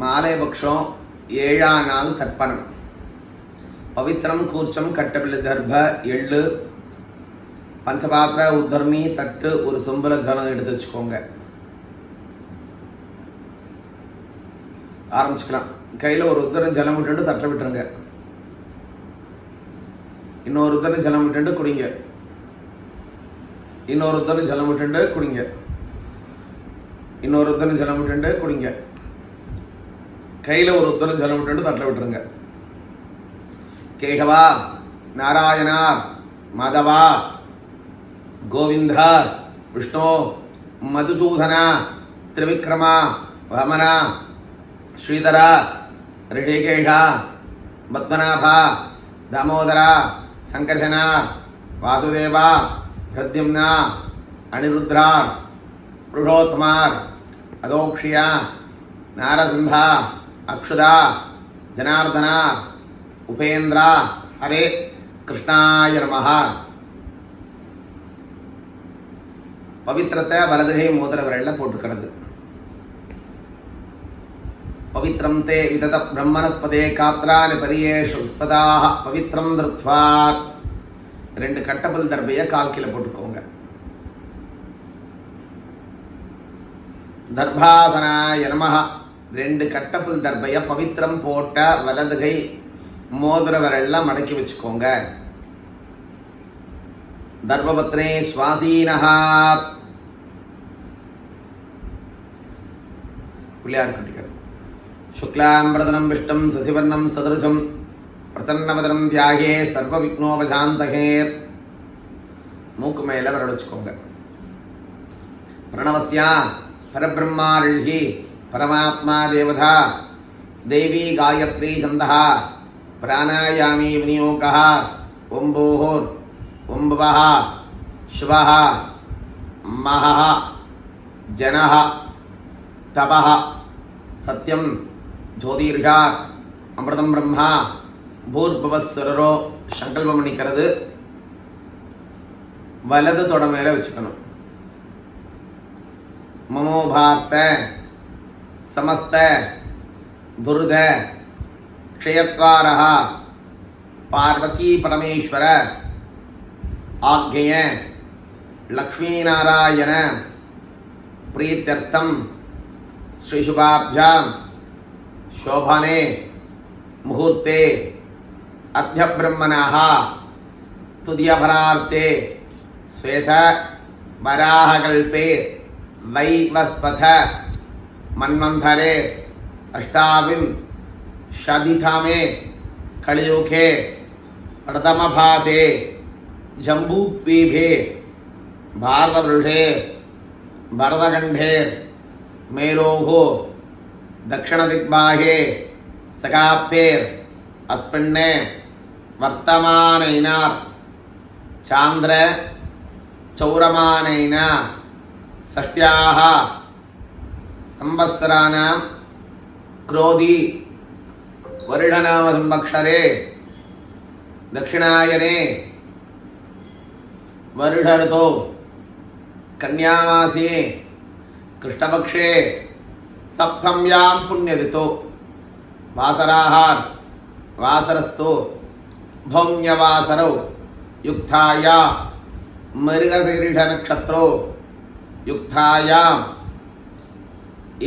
மாலைபக்ஷம் ஏழாம் நாள் தர்ப்பணம். பவித்திரம் கூர்ச்சம் கட்டபிள்ளை தர்ப்ப எள்ளு. பஞ்சபாத்திர உத்தர்மி தட்டு ஒரு சொம்புல ஜலம் எடுத்து வச்சுக்கோங்க. ஆரம்பிச்சுக்கலாம். கையில் ஒரு உத்தரம் ஜலம் விட்டுட்டு தட்டை விட்டுருங்க. இன்னொரு உத்தரம் ஜலம் விட்டுட்டு குடிங்க. இன்னொரு உத்தரம் ஜலம் விட்டுட்டு குடிங்க. இன்னொரு உத்தரம் ஜலம் விட்டுட்டு குடிங்க. கையில் ஒரு உத்தரம் ஜலம் விட்டு தட்டில் விட்டுருங்க. கேகவா நாராயணா மாதவா கோவிந்தா விஷ்ணு மதுசூதனா திரிவிக்ரமா வமனா ஸ்ரீதரா ரிஷிகேஷா பத்மநாபா தாமோதரா சங்கர்ஷனா வாசுதேவா பிரத்யும்னா அனிருத்ரா புருஷோத்மார் அதோக்ஷியா நாரசிம்ஹா அக்ஷுதா ஜனார்தனா உபேந்திரா ஹரே கிருஷ்ணாய நமஹ பவித்திரத்தை வலதுகை மோதிர விரலில் போட்டுக்கிறது. பவித்ரம் தே விதத பிரம்மனஸ்பதே காத்ரானி பரியேஷு சதாக பவித்ரம் திருத்வா. ரெண்டு கட்டபல் தர்பைய கால்கில போட்டுக்கோங்க. தர்பாசனாய நமஹ. ரெண்டு கட்டப்புல் தர்பைய பவித்திரம் போட்ட வலதுகை மோதிர மடக்கி வச்சுக்கோங்க. தர்பபத்னே சுவாசீனஹா. பிள்ளையார் கட்டிக்கிறது சுக்லாம்பிரதனம் விஷ்டம் சசிவர்ணம் சதுருஜம். பிரசன்னவதனம் தியாகே சர்வ விக்னோபசாந்தகேர் மூக்கு மேல வரவழைச்சுக்கோங்க வச்சுக்கோங்க. பிரணவஸ்யா பரபிரம்மா ரிஷி பரமாத்மா தேவதா. தேவி காயத்ரி சந்தா பிராணாயாமி விநியோகா ஓம்போர் ஓம்பவः சிவா மகா ஜனः தபா சத்யம். ஜோதிர்ஷா அமிர்தம் பிரம்மா. பூர்பவஸ்வரரோ. சங்கல்பம் பண்ணிக்கிறது வலது தொட மேலே வச்சுக்கணும். மமோபார்த்த समस्त दुर्ग क्षयत्वार पार्वती परमेश्वर। आज्ञय लक्ष्मीनारायण। प्रीत्यर्थम श्रीशुभाभ्या शोभने मुहूर्ते अभ्यब्रह्मणः तुदीयभरार्ते श्वेत वराहकल्पे वैवस्पथ। मन्वंथरे अष्टाविम शादिधामे कलियुगे प्रथम भाते जम्बूद्वीपे, भारतवृषे भरतखंडे मेरोः दक्षिणदिग्बाहे सकाप्तेर् अस्मिन्ने वर्तमानैनार् चान्द्र, चौरमानैन, षष्ट्याः संवत्सराणां क्रोधी वर्षनामसंवत्सरे दक्षिणायने वर्षऋतौ कन्यामासे, कृष्णपक्षे, सप्तम्यां पुण्यदितो वासराहार वासरस्तु भौम्यवासरौ युक्ताया मृगशीर्षनक्षत्रो युक्तायाम्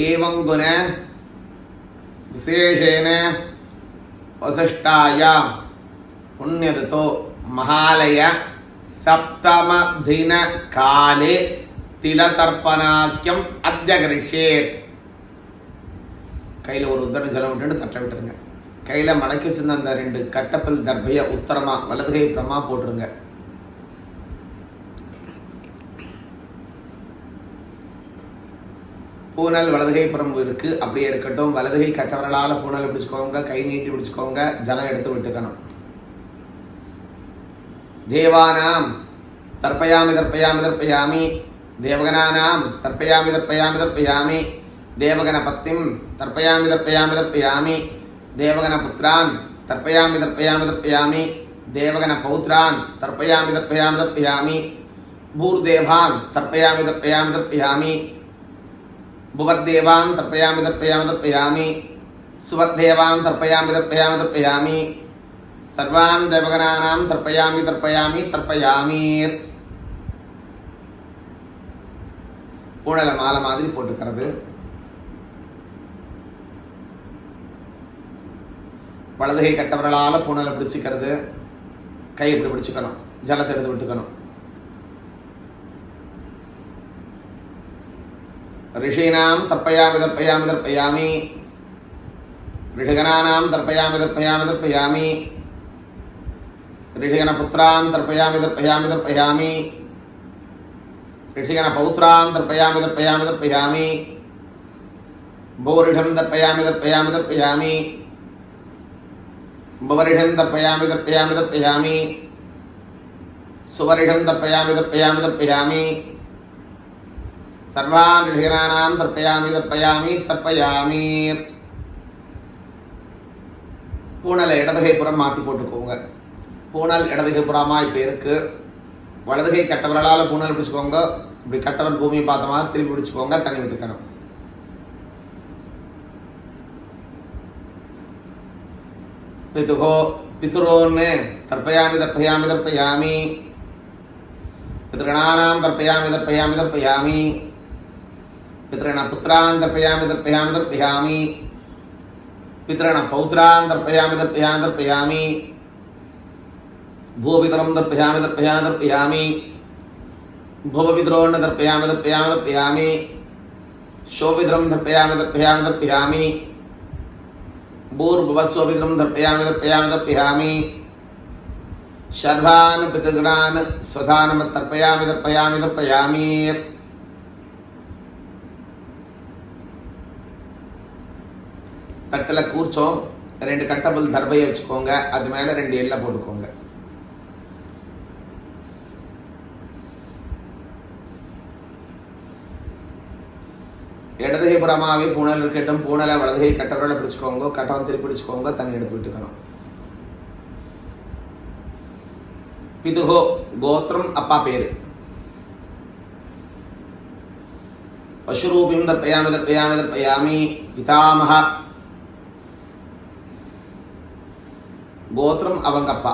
एवं गुण विशेषेण वसिष्ठायां पुण्यदतो महालय सप्तमदिनकाले திலதர்ப்பணாக்கியம் அத்திய கரிஷே கையில் ஒரு உத்தர ஜலம் விட்டு தட்ட விட்டுருங்க கையில் மடக்கி வச்சிருந்த அந்த ரெண்டு கட்டப்பல் தர்பைய உத்தரமா வலதுகை பிரமா போட்டுருங்க பூனல் வலதுகை புறம்பு இருக்கு. அப்படியே இருக்கட்டும். வலதுகை கட்டவர்களால் பூனல் பிடிச்சிக்கோங்க. கை நீட்டி பிடிச்சிக்கோங்க. ஜலம் எடுத்து விட்டுக்கணும். தேவானாம். தர்ப்பயாமி தர்ப்பயாமி தர்ப்பயாமி தேவகனானாம். தர்ப்பயாமி தர்ப்பயாமி தர்ப்பயாமி தேவகன பத்திம் தர்ப்பயாமி தர்ப்பயாமி தர்ப்பயாமி தேவகன புத்திரான் தர்ப்பயாமி தர்ப்பயாமி தர்ப்பயாமி தேவகன பௌத்ரான் தர்ப்பயாமி தர்ப்பயாமி தர்ப்பயாமி பூர்தேவான். தர்ப்பயாமி தர்ப்பயாமி தர்ப்பயாமி புவத்தேவான் தர்ப்பயாமி தர்ப்பயாமி தர்ப்பயாமி சுவத்தேவான் தர்ப்பயாமி தர்ப்பயாமி தர்ப்பயாமி சர்வான் தேவகனானாம் தர்ப்பயாமி தர்ப்பயாமி தர்ப்பயாமீர் பூனல மாலை மாதிரி போட்டுக்கிறது. வலதுகை கட்டவர்களால் பூனலை பிடிச்சிக்கிறது. கை இப்படி பிடிச்சிக்கணும்? ஜலத்தை எடுத்து விட்டுக்கணும். ऋषीणां तर्पयामि तर्पयामि तर्पयामि। ऋषिगणानां तर्पयामि तर्पयामि तर्पयामि। ऋषिगणपुत्रान् तर्पयामि तर्पयामि तर्पयामि। ऋषिगणपौत्रान् तर्पयामि तर्पयामि तर्पयामि। भूरिढं तर्पयामि तर्पयामि तर्पयामि। भुवरिढं तर्पयामि तर्पयामि तर्पयामि। सुवरिढं तर्पयामि तर्पयामि तर्पयामि। சர்வான் ரிஷிகரானாம் தர்ப்பயாமி தர்ப்பயாமி தர்ப்பயாமி. பூனலை இடதுகை புறம் மாற்றி போட்டுக்கோங்க. பூனல் இடதுகை புறமாக இப்போ இருக்கு வலதுகை கட்டவர்களால் பூனல் பிடிச்சிக்கோங்க. இப்படி கட்டவன் பூமியை பார்த்தமா மாதிரி திருப்பி பிடிச்சிக்கோங்க தண்ணி விட்டுக்கணும். பிதுகோ பிதுரோன்னு தர்ப்பயாமி தர்ப்பயாமி தர்ப்பயாமி. பிதகணானாம் தர்ப்பயாமி தர்ப்பயாமி தர்ப்பயாமி. पितॄण पुत्रान् तर्पयामि तर्पयामि तर्पयामि पितॄण पौत्रान् तर्पयामि तर्पयामि तर्पयामि भूपितरं तर्पयामि तर्पयामि तर्पयामि भुवपितॄन् तर्पयामि तर्पयामि तर्पयामि शोपितरं तर्पयामि तर्पयामि तर्पयामि भूर्भुवस्वपितरं तर्पयामि तर्पयामि तर्पयामि शर्वान् पितृगणान् स्वधानं तर्पयामि तर्पयामि तर्पयामि தட்டில் கூர்ச்சோம் ரெண்டு கட்டபுல் தர்பையை வச்சுக்கோங்க அது மேலே ரெண்டு எல்லை போட்டுக்கோங்க. இடதுகை புறமாவே பூனல் இருக்கட்டும் பூனலை வலதுகை கட்டவரோட பிடிச்சுக்கோங்க கட்டவன் திருப்பி பிடிச்சுக்கோங்க தண்ணி எடுத்து விட்டுக்கணும். பிதுகோ கோத்திரம் அப்பா பேரு. பசுரூபிம் தர்ப்பயாமி தர்ப்பயாமி தர்ப்பயாமி பிதாமகா கோத்திரம் அவங்கப்பா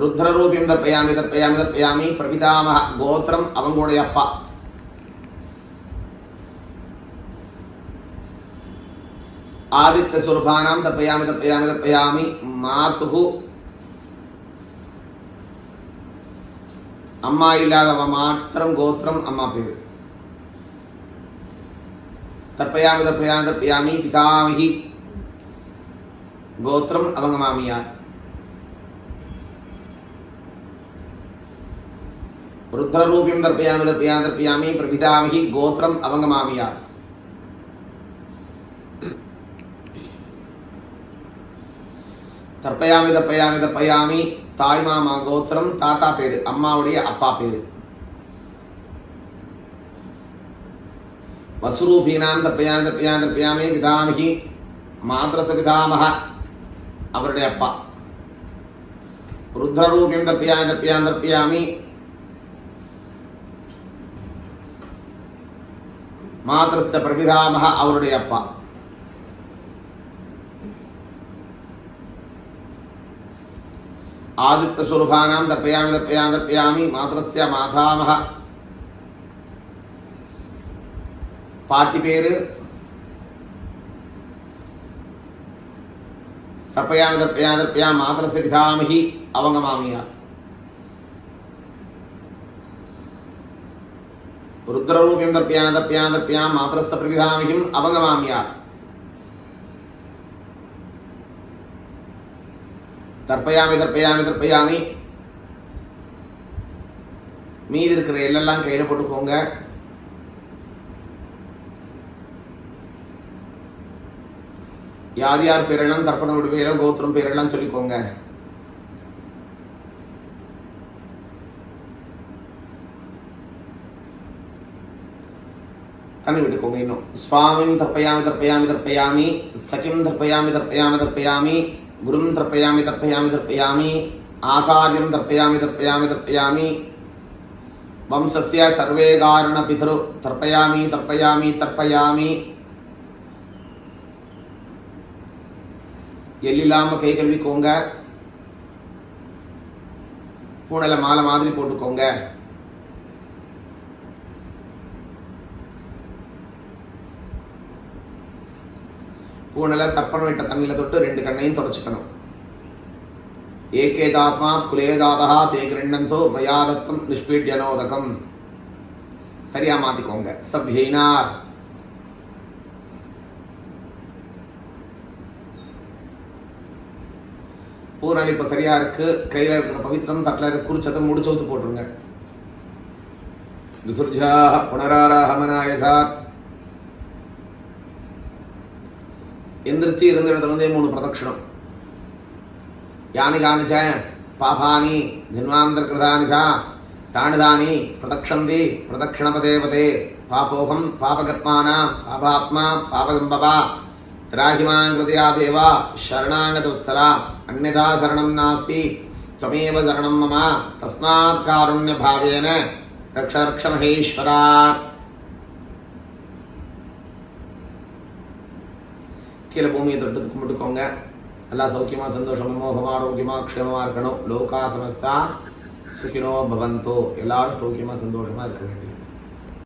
ருத்ரரூபியம் தர்ப்பயாமி தர்ப்பயாமி தர்ப்பயாமி பிரபிதாமக கோத்திரம் அவங்களுடைய அப்பா ஆதித்த சுரபானாம் தப்பயாமி தப்பயாமி தப்பயாமி மாத்து அம்மா இல்லாதவ மாத்திரம் கோத்திரம் அம்மா பேரு தப்பயாமி தப்பயாமி தப்பயாமி பிதாமகி கோத்திரம் அவங்க மாமியார் ருத்ரரூபியம் தர்ப்பயாமி தர்ப்பயாமி தர்ப்பயாமி பிரபிதாமிகி கோத்திரம் அவங்க மாமியார் தர்ப்பயாமி தர்ப்பயாமி தர்ப்பயாமி தாய் மாமா கோத்திரம் தாத்தா பேரு அம்மாவுடைய அப்பா பேரு வசுரூபீனாம் தர்ப்பயாமி தர்ப்பயாமி தர்ப்பயாமி பிதாமிகி மாத்திரச பிதாமக அவருடைய அப்பா ருத்ரரூபியம் தப்பியாமி தப்பியாமி தப்பியாமி மாத்திரஸ்த பிரபிதாமக அவருடைய அப்பா ஆதித்த சுரூபானாம் தப்பயாமி தப்பயாமி தப்பயாமி மாத்திரஸ்ய மாதாமக பாட்டி பேரு தர்ப்பயாமி தர்ப்பயாமி தர்ப்பயா மாத்திரச பிதாமிகி அவங்க மாமியா ருத்ரரூபியம் தர்ப்பயாமி தர்ப்பயாமி தர்ப்பயா மாத்திரச பிரபிதாமிகிம் அவங்க மாமியா தர்ப்பயாமி தர்ப்பயாமி தர்ப்பயாமி மீதி இருக்கிற எல்லெல்லாம் கையில் போட்டுக்கோங்க. யார் யார் பேரெல்லாம் தர்ப்பணம் விடுவீரோ கோத்திரம் பேரெல்லாம் சொல்லிக்கோங்க கண்ணு விட்டுக்கோங்க இன்னும் சுவாமிம் தர்ப்பயாமி தர்ப்பயாமி தர்ப்பயாமி சகிம் தர்ப்பயாமி தர்ப்பயாமி தர்ப்பயாமி குரும் தர்ப்பயாமி தர்ப்பயாமி தர்ப்பயாமி ஆச்சாரியம் தர்ப்பயாமி தர்ப்பயாமி தர்ப்பயாமி வம்சஸ்ய சர்வே காரண பிதரு தர்ப்பயாமி தர்ப்பயாமி தர்ப்பயாமி எல் கை கழுவிக்கோங்க. பூனையில் மாலை மாதிரி போட்டுக்கோங்க. பூனையில் தர்ப்பணம் விட்ட தண்ணியில் தொட்டு ரெண்டு கண்ணையும் தொடச்சிக்கணும். ஏகேதாத்மாத் குலேதாதா தே கிருண்ணந்தோ மயாதத்தம் நிஷ்பீட்யனோதகம் சரியா மாத்திக்கோங்க. சப்ஹீனார். பூரணி இப்போ சரியா இருக்கு? கையில் இருக்கிற பவித்திரம் தட்டில் இருக்க குறிச்சத்தை முடிச்சு ஊத்து போட்டுருங்க. விசுர்ஜா புனராராகமனாயசா எந்திரிச்சு இருந்த இடத்துல இருந்தே மூணு பிரதட்சிணம். யானி காணிச்ச பாபானி ஜன்மாந்தர்கிருதானி சா தானி பிரதக்ஷந்தி பிரதக்ஷணபதேவதே பாபோகம் பாபகத்மானா பாபாத்மா பாபகம்பவா திராகிமாங்கிருதயா தேவா சரணாங்கதவத்சரா அந்நதா சரணம் நாஸ்தி त्वमेव शरणं मम तस्मात् कारुण्यभावेन रक्ष रक्ष महेश्वरा கீழே பூமியை தொட்டு கும்பிட்டுக்கோங்க நல்லா சௌக்கியமா சந்தோஷமா மோகமா ஆரோக்கியமா க்ஷேமமா இருக்கணும் லோகா சமஸ்தா சுகினோ பவந்தோ எல்லாரும் சௌக்கியமா சந்தோஷமா இருக்க வேண்டியது